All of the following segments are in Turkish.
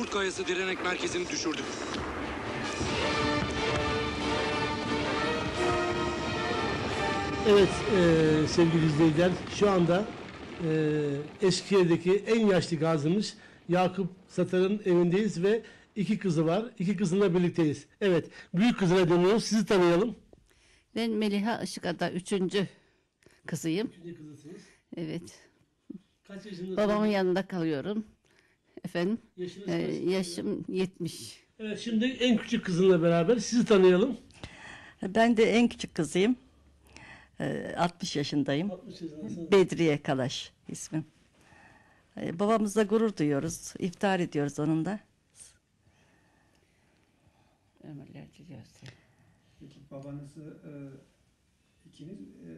Kayası Direnek Merkezi'ni düşürdük. Evet e, sevgili izleyiciler şu anda e, Eskişehir'deki en yaşlı gazimiz Yakup Satar'ın evindeyiz ve iki kızı var. İki kızınla birlikteyiz. Evet büyük kızına dönüyoruz. Sizi tanıyalım. Ben Meliha Işıkada üçüncü kızıyım. Üçüncü kızısınız. Evet. Kaç yaşındasınız? Babamın yanında kalıyorum. Efendim Yaşınız e, kaç? yaşım 70. Evet şimdi en küçük kızınla beraber sizi tanıyalım. Ben de en küçük kızıyım. Ee, 60 yaşındayım. 60 yaşındasınız. Bedriye Kalaş ismim. Ee, Babamızla gurur duyuyoruz. İftar ediyoruz onunla. Ömürler diliyoruz. Peki babanızı e, ikiniz e?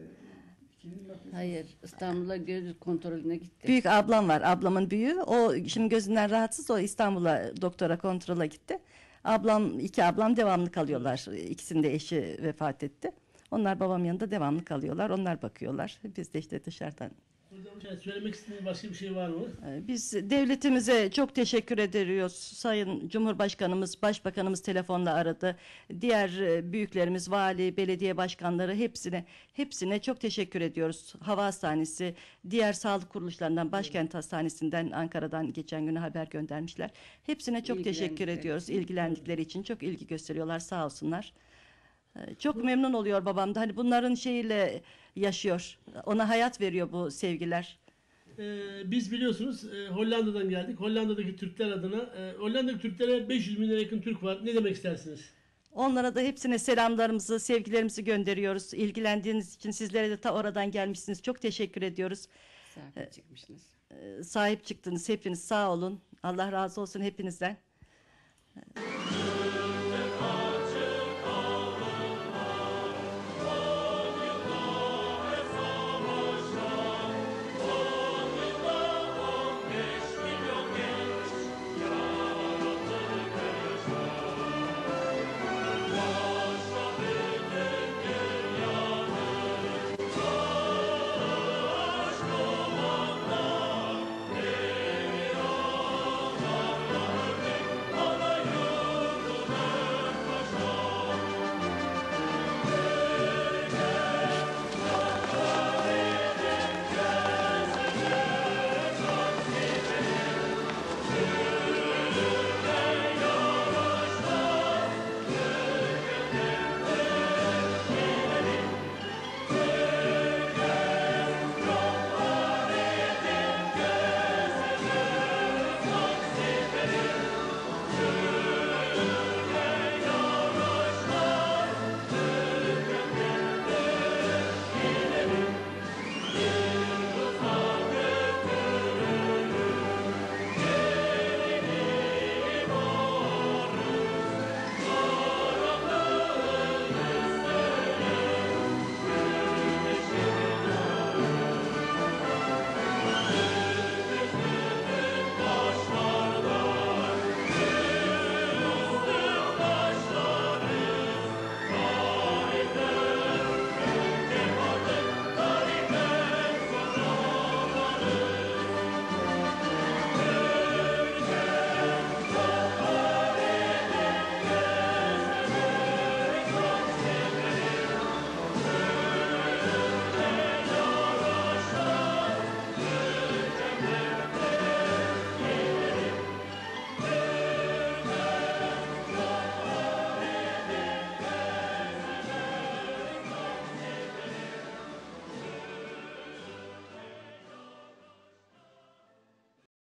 Hayır İstanbul'a göz kontrolüne gitti. Büyük ablam var. Ablamın büyüğü. O şimdi gözünden rahatsız. O İstanbul'a doktora kontrola gitti. Ablam, iki ablam devamlı kalıyorlar. İkisinin de eşi vefat etti. Onlar babam yanında devamlı kalıyorlar. Onlar bakıyorlar. Biz de işte dışarıdan Söylemek istediğiniz başka bir şey var mı? Ee, Biz devletimize çok teşekkür ediyoruz. Sayın Cumhurbaşkanımız, Başbakanımız telefonla aradı. Diğer e, büyüklerimiz, vali, belediye başkanları hepsine hepsine çok teşekkür ediyoruz. Hava Hastanesi, diğer sağlık kuruluşlarından, Başkent Hastanesi'nden, Ankara'dan geçen gün haber göndermişler. Hepsine çok teşekkür ediyoruz. İlgilendikleri için çok ilgi gösteriyorlar sağ olsunlar. Ee, Çok memnun oluyor babam da. Hani bunların şeyiyle yaşıyor. Ona hayat veriyor bu sevgiler. Ee, biz biliyorsunuz e, Hollanda'dan geldik. Hollanda'daki Türkler adına, e, Hollanda'daki Türklere 500 bine yakın Türk var. Ne demek istersiniz? Onlara da hepsine selamlarımızı, sevgilerimizi gönderiyoruz. İlgilendiğiniz için sizlere de ta oradan gelmişsiniz. Çok teşekkür ediyoruz. Sahip çıkmışsınız. Ee, Sahip çıktınız hepiniz sağ olun. Allah razı olsun hepinizden.